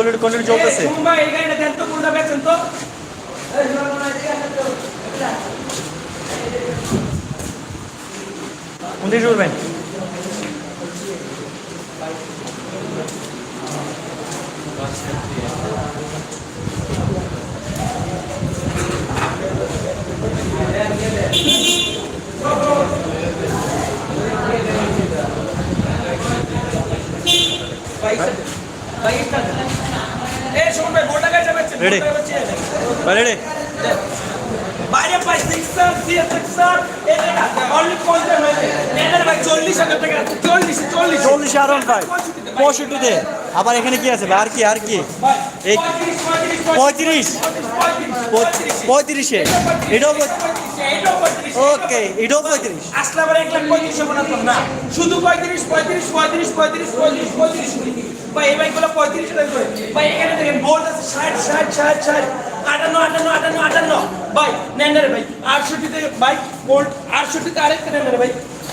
YouTube already content চলতেছে শুনবা এই গাড়িটা দেন তো কোনটা বেচেন তো কোন দিকে চলবেন ভাই ভাই এটা এই শুনুন ভাই বেচে রেডি বাইরে পাই সিক্সার সিক্সার এটা অনলি পঞ্চাশ ভাই। চল্লিশ হাজার টাকা চল্লিশ চল্লিশ। চল্লিশ আর ভাই পঁয়ষট্টিতে আবার এখানে কি আছে? ভাই আর কি আর কি? এই পঁয়ত্রিশ। পঁয়ত্রিশে। এটাও ওকে, এটাও পঁয়ত্রিশ। আসলে আবার এক লাখ পঁয়ত্রিশে বানাতাম না শুধু পঁয়ত্রিশ পঁয়ত্রিশ পঁয়ত্রিশ পঁয়ত্রিশ পঁয়ত্রিশ পঁয়ত্রিশ ভাই এই বাইকগুলো পঁয়ত্রিশ টাকা করে ভাই, এখানে দেখেন বোর্ড আছে ষাট ষাট ষাট ষাট। আটান্ন আটান্ন আটান্ন আটান্ন। ভাই, নেন রে ভাই, আটষট্টিতে, ভাই বোল্ট আটষট্টিতে আরেকটা নেন ভাই।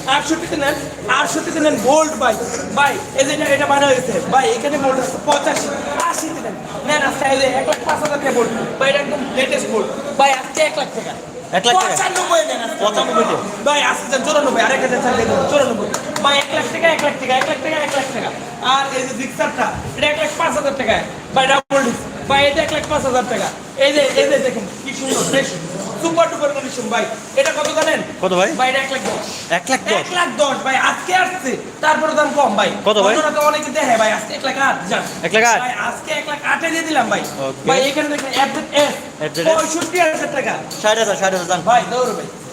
আটষট্টিতে নেন আটষট্টিতে নেন বোল্ট ভাই ভাই এই যে এটা- বানা হয়েছে। ভাই এখানে বোল্ট আছে পঁচাশি আশিতে নেন। নেন আজকে এই যে এক লাখ পাঁচ হাজার টাকা বোল্ট ভাই এটা একদম লেটেস্ট বোল্ট ভাই আজকে এক লাখ টাকা। এক লাখ টাকা? পঁচানব্বই নেন আজকে। ভাই চান চুরানব্বই আরেক হাজার চার চুরানব্বই। ভাই এক লাখ টাকা এক লাখ টাকা এক লাখ টাকা এক লাখ টাকা। আর এই যে জিক্সারটা এটা এক লাখ পাঁচ হাজার টাকা ভাই ডাবল ডিস্ক ভাই এটা এক লাখ পাঁচ হাজার টাকা। এই যে এই যে দেখুন কি সুন্দর ফ্রেশ সুপার ডুপার কন্ডিশন ভাই। এটা কত জানেন? কত ভাই? ভাই এটা এক লাখ দশ। এক লাখ দশ? এক লাখ দশ ভাই আজকে আসছে তারপরে দাম কম ভাই। কত ভাই? অনেকে দেখে ভাই আজকে এক লাখ আট এক লাখ আট? আজকে এক লাখ আটে দিয়ে দিলাম ভাই। ভাই এখানে দেখেন অ্যাপডেট এস পঁয়ষট্টি হাজার টাকা। ষাট হাজার ষাট হাজার যান ভাই দৌড় ভাই।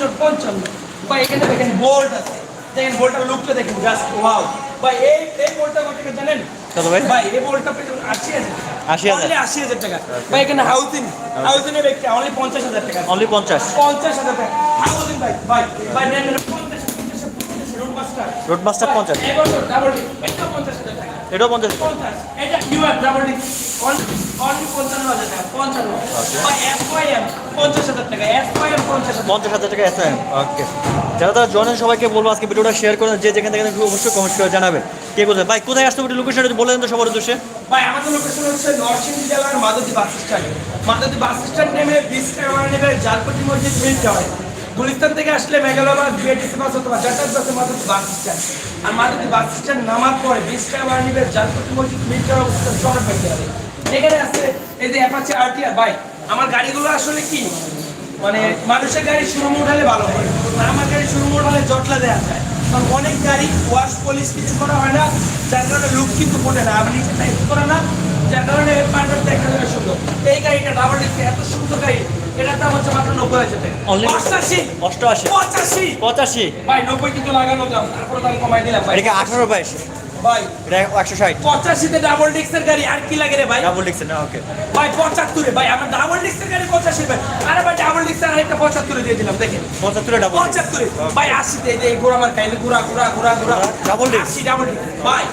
চট পঞ্চান্ন। বা এখানে দেখেন বোল্ট আছে। দেখেন বোল্টার লুকটা দেখেন জাস্ট ওয়াও ভাই এই এই বোল্টটা কত টাকা জানেন? কত ভাই? ভাই এই বোল্টটা পেয়ে যাবেন 80000 টাকা। আচ্ছা। ভাই এখানে হাউজিং হাউজিং এর একটা অনলি 50000 টাকা। অনলি 50 50000 টাকা। হাউজিং ভাই ভাই ভাই নেন। রোড মাস্টার পঞ্চাশ। এটাও পঞ্চাশ পঞ্চাশ হাজার টাকা পঞ্চান্ন। বা এস এম পঞ্চাশ হাজার টাকা এস ওয়াই এম পঞ্চাশ হাজার পঞ্চাশ হাজার টাকা এস ওকে যারা তারা জয়েন সবাইকে বলব আজকে ভিডিওটা শেয়ার করেন যে যেখান থেকে অবশ্যই কমেন্ট করে জানাবেন। কে বলছে? ভাই কোথায় আসতে হবে? লোকেশনটা বলে দেন তো সবার উদ্দেশ্যে। ভাই আমাদের লোকেশন হচ্ছে নরসিংদী জেলার মাদতি বাস স্ট্যান্ড মাদতি বাস স্ট্যান্ড নেমে বিশ টাকা নেবে জালপটি মসজিদ মিল টাওয়ার গুলিস্তান থেকে আসলে মেঘালয়বাদ বিএটিসি বাস অথবা যাতায়াত বাসে মাদতি বাস স্ট্যান্ড। আর মাদতি বাস স্ট্যান্ড নামার পরে বিশ টাকা ভাড়া নেবে জালপটি মসজিদ মিল টাওয়ার অবস্থা শহর পেতে হবে। এখানে আছে এই যে অ্যাপাচি আরটিআর ভাই, আমার গাড়িগুলো আসলে কি? মানে মানুষের গাড়ি শুরু উঠালে ভালো হয় আমার গাড়ি শুরু উঠালে জটলা দেওয়া যায়। কারণ অনেক গাড়ি ওয়াশ, পলিশ কিছু করা হয় না, যার কারণে লুক কিন্তু ফোটে না, আপনি নিচে টাইপ করে না, যার কারণে পারফেক্ট দেখা যাবে সুন্দর। এই গাড়িটা ডাবল ডিস্ক এত সুন্দর গাড়ি এটার দাম হচ্ছে মাত্র নব্বই হাজার টাকা। অষ্টাশি অষ্টআশি। পঁচাশি। পঁচাশি। ভাই নব্বই কিন্তু লাগানো দাম। তারপরে দাম কমাই দিলাম ভাই। এটা আঠারো বাইশ ভাই। একশো ষাট। পঁচাশিতে ডাবল ডিস্কের গাড়ি আর কি লাগে রে ভাই? ডাবল ডিক্সে না ওকে ভাই পঁচাত্তরে। ভাই আমার ডাবল ডিস্কের গাড়ি পঁচাশি ভাই। আরে ভাই ডাবল ডিস্কের আরেকটা পঁচাত্তরে দিয়ে দিলাম দেখেন। পঁচাত্তরে ডাবল পঁচাত্তরে। ভাই আশিতে এই যে ঘোরা আমার খাইলে ঘোরা ঘোরা ঘোরা Double disc? আশি ডাবল ডিস্ক ভাই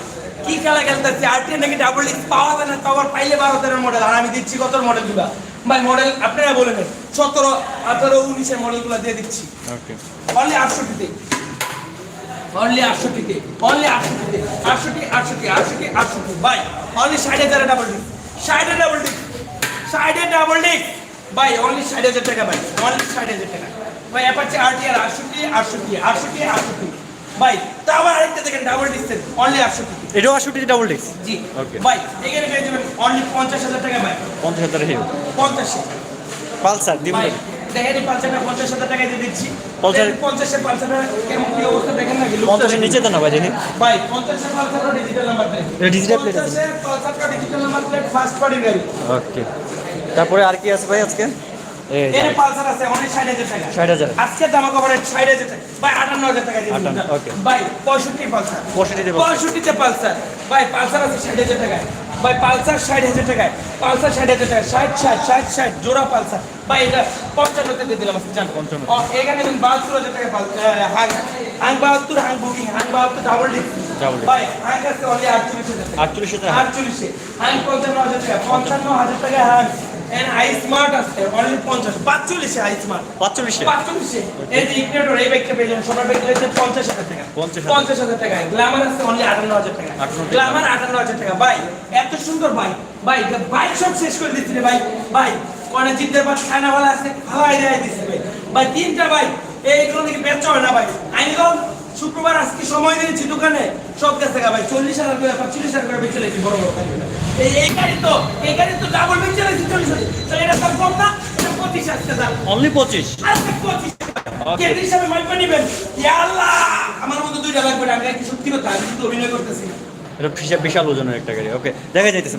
কি খেলা খেলতেছি? নাকি ডাবল ডিস্ক পাওয়া যায় না তো আবার পাইলে বারো তেরোর মডেল আর আমি দিচ্ছি কত মডেলগুলা ভাই মডেল আপনারা বলে নেন। সতেরো আঠারো উনিশের মডেলগুলা দিয়ে দিচ্ছি। অনলি আটষট্টিতে। অনলি আটষট্টিতে। অনলি আটষট্টিতে। আটষট্টি আটষট্টি আটষট্টি আটষট্টি। ভাই অনলি ষাট হাজারে ডাবল ডিস্ক ষাটে ডাবল ডিস্ক ষাটে ডাবল ডিস্ক ভাই অনলি ষাট হাজার টাকা ভাই। অনলি ষাট হাজার টাকা। ভাই অ্যাপাচি আরটিআর আটষট্টি আটষট্টি আটষট্টি আটষট্টি। ভাই তা আবার আরেকটা দেখেন ডাবল ডিসেল অনলি আটষট্টি এটাও আটষট্টি ডাবল ডিস্ক জি। Okay. ভাই এখানে পেয়ে যাবেন অনলি পঞ্চাশ হাজার টাকা ভাই। পঞ্চাশ হাজার হিরো। পঞ্চাশে। পালসার দিব দেখেন পালসারটা পঞ্চাশ হাজার টাকায় দিয়ে দিচ্ছি। পঞ্চাশ- পঞ্চাশের পালসারটা কেমন কি অবস্থা দেখেন টা পঞ্চাশের নিচে দেন না ভাই জানি ভাই পঞ্চাশের পালসারটা ডিজিটাল নাম্বার প্লেট এটা আছে? পঞ্চাশের পালসারটা digital number plate first party গাড়ি ওকে তারপরে আর কি আছে ভাই আজকে? এর পালসার আছে অনেক টাকা। ষাট হাজার। আজকে দামা কভারেজ ষাট টাকা। ভাই আটান্ন হাজার টাকা দিন। 58, ভাই পঁয়ষট্টি পালসার। পঁয়ষট্টিতে বলছি। পঁয়ষট্টিতে পালসার। ভাই পালসার আছে ষাট হাজার ভাই পালসার ষাট হাজার পালসার ষাট হাজার টাকা জোড়া পালসার। ভাই এটা পঞ্চান্নতে দিয়ে দিলাম আজকে জান? পঞ্চান্ন। ও, এখানে দেখুন বাহাত্তর হাজার টাকা পাল হাং হাং হাং বুকিং হাং বাহাত্তর ডাবল ডিস্ক Double disc। ভাই হাং আছে অনলি আটচল্লিশ হাজার টাকা। আটচল্লিশে টাকা। আটচল্লিশে। হাং পঞ্চান্ন হাজার টাকা পঞ্চান্ন হাজার টাকা হাং। এন্ড আই স্মার্ট আছে অনলি পঞ্চাশ পাঁচচল্লিশে আই স্মার্ট পাঁচচল্লিশে পাঁচচল্লিশে এই যে ইগনেটর এই বাইকটা পেয়ে যাবেন সবার বাইক রয়েছে পঞ্চাশ হাজার টাকা। পঞ্চাশ হাজার। পঞ্চাশ হাজার টাকা গ্ল্যামার আছে অনলি আটান্ন হাজার টাকা আটান্ন টাকা। গ্ল্যামার আটান্ন হাজার টাকা। ভাই এত সুন্দর বাইক ভাই বাইক সব শেষ করে দিচ্ছি রে ভাই। ভাই অনেক জিদ্দের পাশ খানাওয়ালা আছে খাওয়াই দেয় দিচ্ছি ভাই। ভাই তিনটা বাইক এইগুলো নাকি বেচা হয় না ভাই। আইনগঞ্জ শুক্রবার আজকে সময় দিয়েছি দোকানে। সব কাছে ভাই। চল্লিশ হাজার করে পঁচিশ হাজার করে বেচে লেছি বড় বড়। এই গাড়ি তো এই গাড়ি তো ডাবল চল্লিশ হাজার। তাহলে এটা দাম কম না এটা পঁচিশ হাজার দাম অনলি পঁচিশ? আজকে পঁচিশ Okay. হিসাবে মাইপা নিবেন। আল্লাহ আমার মতো দুইটা লাগবে না আমি কি সত্যি কথা আমি কিন্তু অভিনয় করতেছি এটা বিশাল বিশাল ওজনের একটা গাড়ি ওকে দেখা যাইতেছে।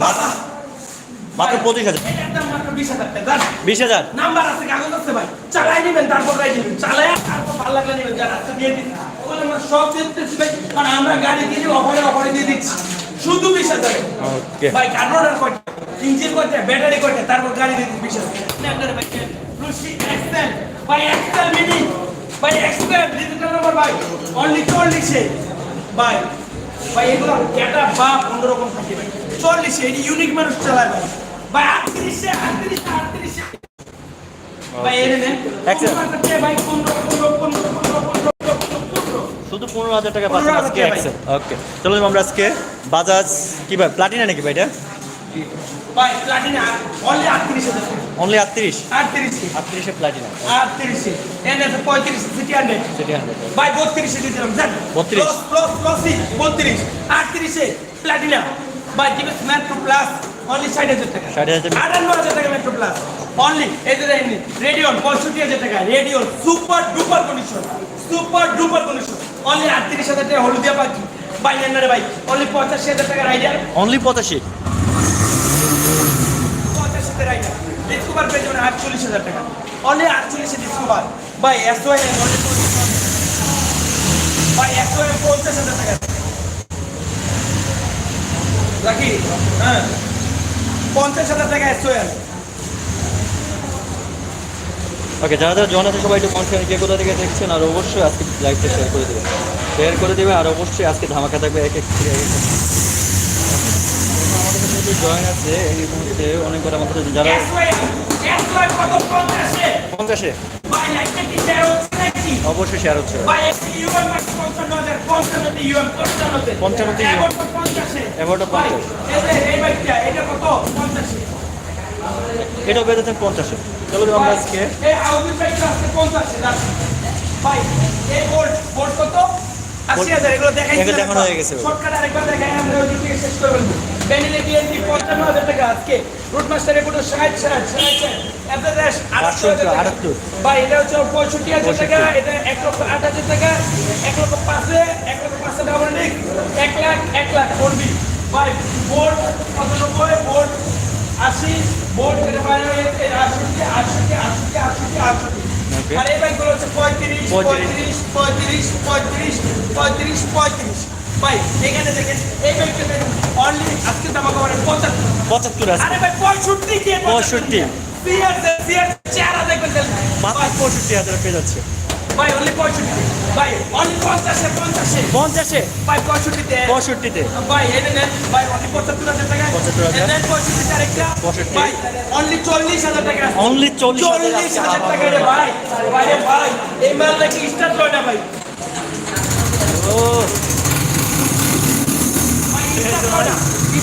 মাত্র পঁচিশ হাজার। বিশ হাজার নাম্বার আছে কাগজ আছে ভাই। চালাই নিবেন তারপর রাই চালাই তারপর ভালো লাগলে নিবেন যারা আছে দিয়ে দিন। ওগুলো আমরা সব দিতেছি ভাই কারণ আমরা গাড়ি কিনে অফারে অফারে দিয়ে দিচ্ছি। শুধু বিশ হাজার। ওকে ভাই কয়টা? ইঞ্জিন কয়টা ব্যাটারি কয়টা তারপর গাড়ি দিয়ে দিচ্ছি বিশ হাজার স্প্লেন্ডার ভাই রুশি এক্সেল ভাই এক্সেল মিনি ভাই এক্সেল ডিজিটাল নাম্বার ভাই অনলি চল্লিশে ভাই ভাই এগুলো এটা বা অন্যরকম থাকে ভাই। চল্লিশে এটি ইউনিক মানুষ চালায় ভাই। ভাই আটত্রিশে আটত্রিশে আটত্রিশে ভাই এনে নেন Excel। ভাই পনেরো পনেরো পনেরো পনেরো পনেরো শুধু পনেরো হাজার টাকা পাচ্ছেন 15,000 আজকে ওকে চলো আমরা আজকে বাজাজ কি ভাই প্লাটিনা নাকি ভাই এটা? ভাই Platina only 38000 only 38 38 38 A Platina 38 and S 35 CT 100 CT 100 ভাই 32 দিয়ে দিলাম জান? 32 প্লাস প্লাস প্লাস 32 38 এ প্লাটিনা ভাই give us Metro plus only 60000 টাকা। 60000 58000 টাকা। মেট্রো প্লাস অনলি এই যে এমনি রেডিওন 65000 টাকা। Radeon super duper condition super duper condition only 38000 টাকা হলুদিয়া পাখি। ভাই। নেন টাকা রাইডার অনলি 85 আটচল্লিশ হাজার টাকা। অনলি আটচল্লিশে ডিসকভার ভাই এসও অনলি ভাই একশো পঞ্চাশ হাজার টাকা। লাকি হ্যাঁ। পঞ্চাশ হাজার টাকা একশো ওকে যারা যারা জন আছে সবাই একটু কনফার্ম কে কোথা থেকে দেখছেন, আর অবশ্যই আজকে লাইভটা শেয়ার করে দেবেন। শেয়ার করে দেবে, আর অবশ্যই আজকে ধামাকা থাকবে এক এক সাথে জয়েন আছে এই মুহূর্তে অনেক আমাদের সাথে যারা পঞ্চাশে। অবশ্যই শেয়ার হচ্ছে। মাত্র পঞ্চান্নতে এগারোটা পঞ্চাশ। যে এটা কত? পঞ্চাশে। চলো আমরা আজকে। দেখানো হয়ে গেছে। শর্টকাট আরেকবার দেখাই আমরা শেষ করে পঞ্চান্ন হাজার টাকা। আজকে রুট মাস্টার এগুলো ষাট ষাট ষাট ষাট। এভারেজ আটাত্তর হাজার। ভাই এটা হচ্ছে পঁয়ষট্টি হাজার টাকা এটা এক লক্ষ আট হাজার টাকা এক লক্ষ পাঁচে এক লক্ষ টাকা মানে এক লাখ এক লাখ করবি ভাই বোর্ড পঁচানব্বই বোর্ড আশি বোর্ড এটা বাইরে আটষট্টি আটষট্টি আর এই বাইকগুলো হচ্ছে পঁয়ত্রিশ। পঁয়ত্রিশ। পঁয়ত্রিশ পঁয়ত্রিশ পঁয়ত্রিশ পঁয়ত্রিশ। ভাই এখানে দেখেন এই বাইকটা দেখুন অনলি আজকে দাম করে পঁচাত্তর। পঁচাত্তর আছে। আরে ভাই পঁয়ষট্টি কে পঁয়ষট্টি। চেহারা দেখবেন। মাত্র পঁয়ষট্টি হাজার পেয়ে যাচ্ছে। ভাই অনলি পঁয়ষট্টি। ভাই অনলি পঞ্চাশে পঞ্চাশে। পঞ্চাশে? ভাই পঁয়ষট্টিতে। পঁয়ষট্টিতে। ভাই এটা নেন ভাই অনলি পঁচাত্তর হাজার টাকা 75,000 এটা নেন পঁয়ষট্টি আরেকটা। 65 ভাই অনলি চল্লিশ হাজার টাকা অনলি চল্লিশ হাজার হাজার টাকা রে ভাই। ভাই ভাই এই মাল নাকি স্টার্ট হয় না ভাই ও ভাই স্টার্ট হয় না স্টার্ট হয় না দেখে চল্লিশে ব্যস্ত আছি। না ভাই চালাই নেবেন ডিজিটাল নাম্বার স্মার্ট কার্ড চল্লিশে ভাই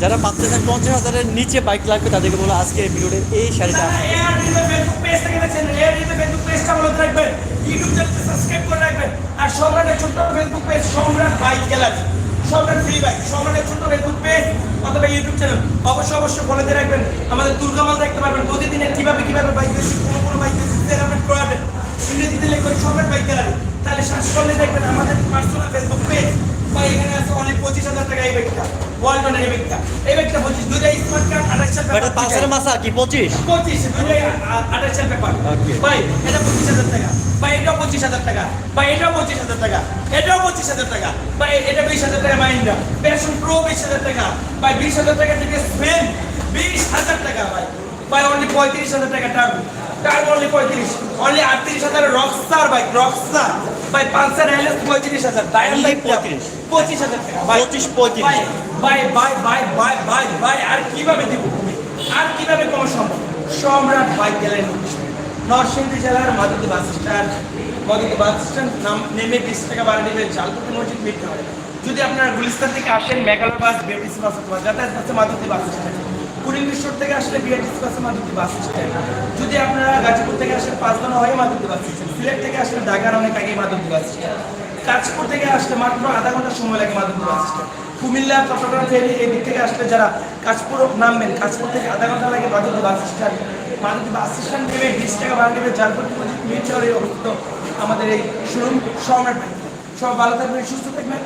যারা পাচ্ছেন পঞ্চাশ হাজারের নিচে বাইক লাগবে তাদেরকে বলো আজকে এই এই শাড়িটা বলে। আর page, সম্রাট বাইক। সম্রাট ছোট্ট Facebook page অথবা YouTube চ্যানেল। অবশ্যই অবশ্যই ফলোতে রাখবেন। আমাদের দেখতে পারবেন বাইক বাইক বাইক তাহলে সার্চ দেখবেন আমাদের পার্সোনাল ফেসবুক পেজ বা এখানে আছে অনেক পঁচিশ হাজার টাকা এই ব্যাগটা। ওয়ালটনের এই ব্যাগটা। এই ব্যাগটা পঁচিশ দুইটা স্মার্ট কার্ড আঠাশ এটা পাঁচের মাসা কি পঁচিশ? পঁচিশ দুইটাই আঠাশ পেপার ভাই এটা পঁচিশ হাজার টাকা। এটাও পঁচিশ হাজার টাকা। ভাই এটাও পঁচিশ হাজার টাকা। এটাও পঁচিশ হাজার টাকা। ভাই এটা বিশ হাজার টাকা মাইন্ডা প্যাশন প্রো বিশ হাজার টাকা। ভাই বিশ হাজার টাকা থেকে স্পেন বিশ হাজার টাকা ভাই। ভাই অনলি পঁয়ত্রিশ হাজার টাকা অনলি পঁয়ত্রিশ অনলি আটত্রিশ হাজার বাইক ভাই পালসার পঁয়ত্রিশ হাজার বাইক 35 পঁচিশ হাজার টাকা। পঁচিশ, পঁয়ত্রিশ। ভাই ভাই ভাই ভাই ভাই ভাই ভাই আর কীভাবে দিব? আর কীভাবে কম সম্ভব? সম্রাট বাইক গেলেন নরসিংদী জেলার মাদুদি বাস স্ট্যান্ড মাদুদি বাস স্ট্যান্ড নাম নেমে বিশ টাকা ভাড়া নেবে মসজিদ মিটতে হবে যদি আপনারা গুলিস্তান থেকে আসেন মেঘালয় বাস বিআরটিসি বাস অথবা যাতায়াত বাসে মাদুদি বাস স্ট্যান্ড কুড়িমিশ্বর থেকে আসলে বিআরটিসি বাসে মাদুদি বাস স্ট্যান্ড যদি আপনারা গাজীপুর থেকে আসেন পাঁচদনা হয়ে মাদুদি বাস স্ট্যান্ড সিলেট থেকে আসলে ঢাকার অনেক আগে মাদুদি বাস স্ট্যান্ড কাজপুর থেকে আসলে মাত্র আধা ঘণ্টা সময় লাগে মাদুদি bus stand Comilla, Chittagong ferry এই দিক থেকে আসলে যারা কাজপুর নামবেন কাজপুর থেকে আধা ঘণ্টা লাগে মাদুদি বাস স্ট্যান্ড মাদুদি বাস স্ট্যান্ড থেকে বিশ টাকা ভাড়া নেবে জালপুর মিট শহরে অবস্থিত আমাদের এই শোরুম। সম্রাট সব ভালো থাকবেন, সুস্থ থাকবেন।